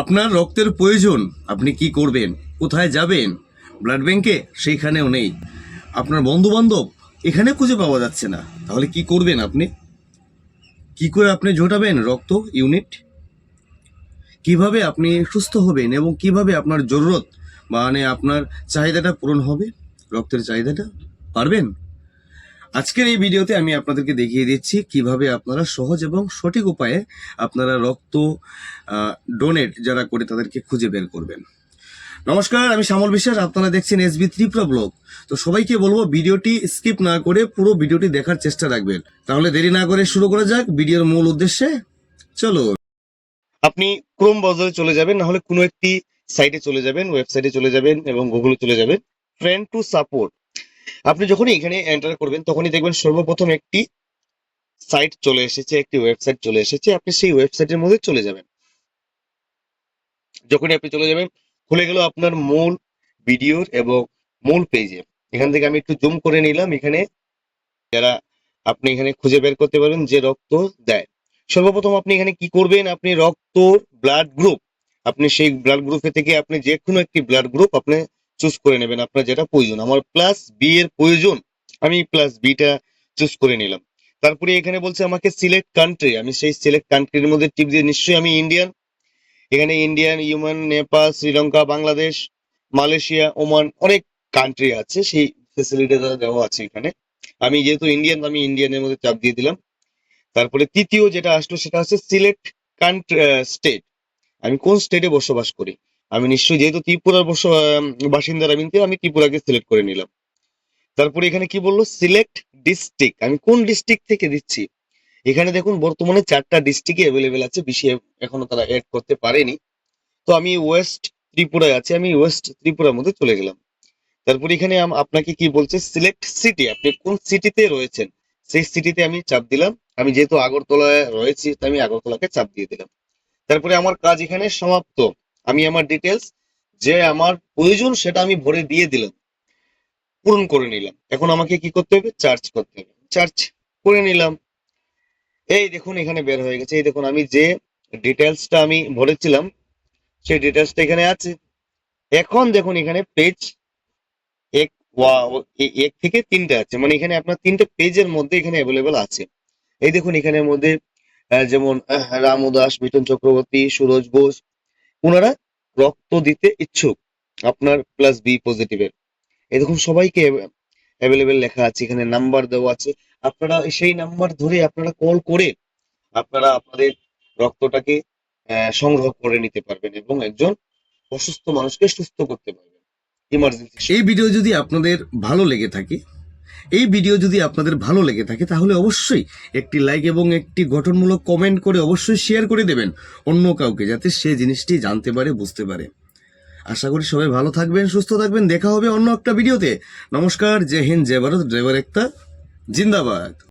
আপনার রক্তের প্রয়োজন, আপনি কি করবেন, কোথায় যাবেন ব্লাড ব্যাংকে সেইখানেও নেই। আপনার বন্ধু বান্ধব এখানে খুঁজে পাওয়া যাচ্ছে না, তাহলে কি করবেন আপনি? কি করে আপনি জোটাবেন রক্ত ইউনিট কীভাবে আপনি সুস্থ হবেন এবং কীভাবে আপনার জরুরত মানে আপনার চাহিদাটা পূরণ হবে? রক্তের চাহিদাটা পারবেন? আজকের এই ভিডিওতে আমি আপনাদেরকে দেখিয়ে দিচ্ছি কীভাবে আপনারা সহজ এবং সঠিক উপায়ে আপনারা রক্ত ডোনেট যারা করে তাদেরকে খুঁজে বের করবেন। নমস্কার, আমি শ্যামল বিশ্বাস, আপনারা দেখছেন এস বি ত্রিপুরা ব্লগ। তো সবাইকে বলব, ভিডিওটি স্কিপ না করে পুরো ভিডিওটি দেখার চেষ্টা রাখবেন। তাহলে দেরি না করে শুরু করা যাক, ভিডিওর মূল উদ্দেশ্যে চলো। আপনি ক্রোম ব্রাউজারে চলে যাবেন না হলে কোনো একটি সাইটে চলে যাবেন, ওয়েবসাইটে চলে যাবেন এবং গুগলে চলে যাবেন। ফ্রেন্ড টু সাপোর্ট আপনি যখনই এখানে এন্টার করবেন, তখনই দেখবেন সর্বপ্রথম একটি সাইট চলে এসেছে, একটি ওয়েবসাইট চলে এসেছে। আপনি সেই ওয়েবসাইটের মধ্যে চলে যাবেন। যখনই আপনি চলে যাবেন, খুলে গেল আপনার মূল ভিডিওর এবং মূল পেজে এখান থেকে আমি একটু জুম করে নিলাম। এখানে যারা আপনি এখানে খুঁজে বের করতে পারবেন যে রক্ত দেয়। সর্বপ্রথম আপনি এখানে কি করবেন? আপনি রক্ত ব্লাড গ্রুপ আপনি সেই ব্লাড গ্রুপে থেকে আপনি যে কোনো একটি ব্লাড গ্রুপ আপনি চুজ করে নেবেন আপনার যেটা প্রয়োজন। আমার প্লাস বি এর প্রয়োজন, আমি প্লাস বিটা চুজ করে নিলাম। তারপরে এখানে বলছে আমাকে সিলেক্ট কান্ট্রি আমি সেই সিলেক্ট কান্ট্রির মধ্যে টিপ দিয়ে নিশ্চয়ই আমি ইন্ডিয়ান এখানে ইন্ডিয়ান ইউমান নেপাল শ্রীলঙ্কা বাংলাদেশ মালয়েশিয়া ওমান অনেক কান্ট্রি আছে, সেই ফেসিলিটি দেওয়া আছে এখানে। আমি যেহেতু ইন্ডিয়ান আমি ইন্ডিয়ানের মধ্যে চাপ দিয়ে দিলাম। তারপরে তৃতীয় যেটা আসলো সেটা হচ্ছে সিলেক্ট কান্ট্রি স্টেট আমি কোন স্টেটে বসবাস করি? আমি নিশ্চয়ই, যেহেতু ত্রিপুরার বাসিন্দার আমি আমি ত্রিপুরাকে সিলেক্ট করে নিলাম। তারপরে এখানে কি বলল? সিলেক্ট ডিস্ট্রিক্ট আমি কোন ডিস্ট্রিক্ট থেকে দিচ্ছি? এখানে দেখুন, বর্তমানে চারটা ডিস্ট্রিক্টে অ্যাভেলেবেল আছে বেশি এখনও তারা অ্যাড করতে পারেনি। তো আমি ওয়েস্ট ত্রিপুরায় আছি, আমি ওয়েস্ট ত্রিপুরার মধ্যে চলে গেলাম। তারপর এখানে আপনাকে কি বলছে? সিলেক্ট সিটি আপনি কোন সিটিতে রয়েছেন? সেই সিটিতে আমি চাপ দিলাম। আমি যেহেতু আগরতলায় রয়েছি, তাই আমি আগরতলাকে চাপ দিয়ে দিলাম। তারপরে আমার কাজ এখানে সমাপ্ত। আমি আমার ডিটেলস যে আমার প্রয়োজন সেটা আমি ভরে দিয়ে দিলাম, পূরণ করে নিলাম। এখন আমাকে কি করতে হবে? চার্জ করতে হবে। চার্জ করে নিলাম। এই দেখুন, এখানে বের হয়ে গেছে। এই দেখুন, আমি যে ডিটেলসটা আমি ভরেছিলাম, সেই ডিটেলসটা এখানে আছে। এখন দেখুন, এখানে পেজ এক এক থেকে তিনটে আছে। মানে এখানে আপনার তিনটে পেজের মধ্যে এখানে অ্যাভেলেবেল আছে। এই দেখুন, এখানের মধ্যে যেমন রামু দাস মিঠুন চক্রবর্তী, সুরজ বোস ওনারা রক্ত দিতে ইচ্ছুক আপনার প্লাস বি পজিটিভের এই দেখুন, সবাইকে অ্যাভেলেবেল লেখা আছে, এখানে নাম্বার দেওয়া আছে। আপনারা সেই নাম্বার ধরে আপনারা কল করে আপনারা আপনাদের রক্তটাকে সংগ্রহ করে নিতে পারবেন এবং একজন অসুস্থ মানুষকে সুস্থ করতে পারবেন। ইমার্জেন্সি এই ভিডিও যদি আপনাদের ভালো লেগে থাকে এই ভিডিও যদি আপনাদের ভালো লেগে থাকে, তাহলে অবশ্যই একটি লাইক এবং একটি গঠনমূলক কমেন্ট করে অবশ্যই শেয়ার করে দেবেন। অন্য কাউকে, যাতে সে জিনিসটি জানতে পারে, বুঝতে পারে। আশা করি সবাই ভালো থাকবেন, সুস্থ থাকবেন। দেখা হবে অন্য একটা ভিডিওতে। নমস্কার, জয় হিন্দ, জয় ভারত ড্রাইভার একটা জিন্দাবাদ।